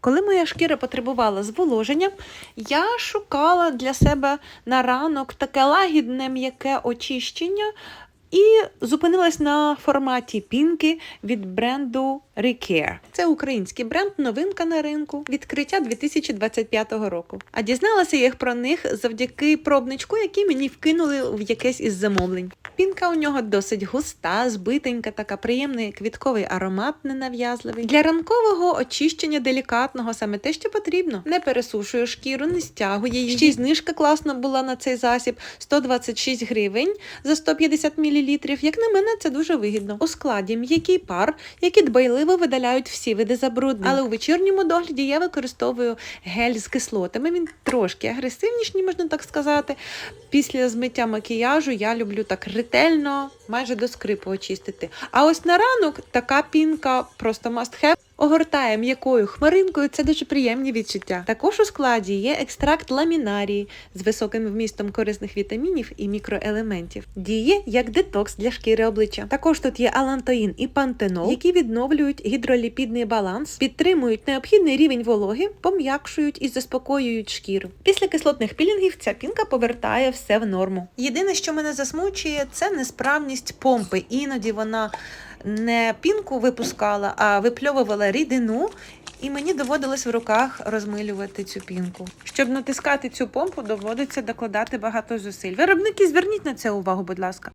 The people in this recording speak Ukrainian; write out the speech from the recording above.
Коли моя шкіра потребувала зволоження, я шукала для себе на ранок таке лагідне м'яке очищення і зупинилась на форматі пінки від бренду Recare. Це український бренд, новинка на ринку, відкриття 2025 року. А дізналася їх про них завдяки пробничку, який мені вкинули в якесь із замовлень. Пінка у нього досить густа, збитенька, така приємний квітковий аромат ненав'язливий. Для ранкового очищення делікатного саме те, що потрібно. Не пересушує шкіру, не стягує її. Ще й знижка класна була на цей засіб 126 гривень за 150 мл. Як на мене, це дуже вигідно. У складі м'який пар, який дбайливо видаляють всі види забруднень. Але у вечірньому догляді я використовую гель з кислотами. Він трошки агресивніший, можна так сказати. Після змиття макіяжу я люблю так ретельно, майже до скрипу очистити. А ось на ранок така пінка просто must have. Огортає м'якою хмаринкою, це дуже приємні відчуття. Також у складі є екстракт ламінарії з високим вмістом корисних вітамінів і мікроелементів. Діє як детокс для шкіри обличчя. Також тут є алантоїн і пантенол, які відновлюють гідроліпідний баланс, підтримують необхідний рівень вологи, пом'якшують і заспокоюють шкіру. Після кислотних пілінгів ця пінка повертає все в норму. Єдине, що мене засмучує, це несправність помпи. Іноді вона не пінку випускала, а випльовувала рідину, і мені доводилось в руках розмилювати цю пінку. Щоб натискати цю помпу, доводиться докладати багато зусиль. Виробники, зверніть на це увагу, будь ласка.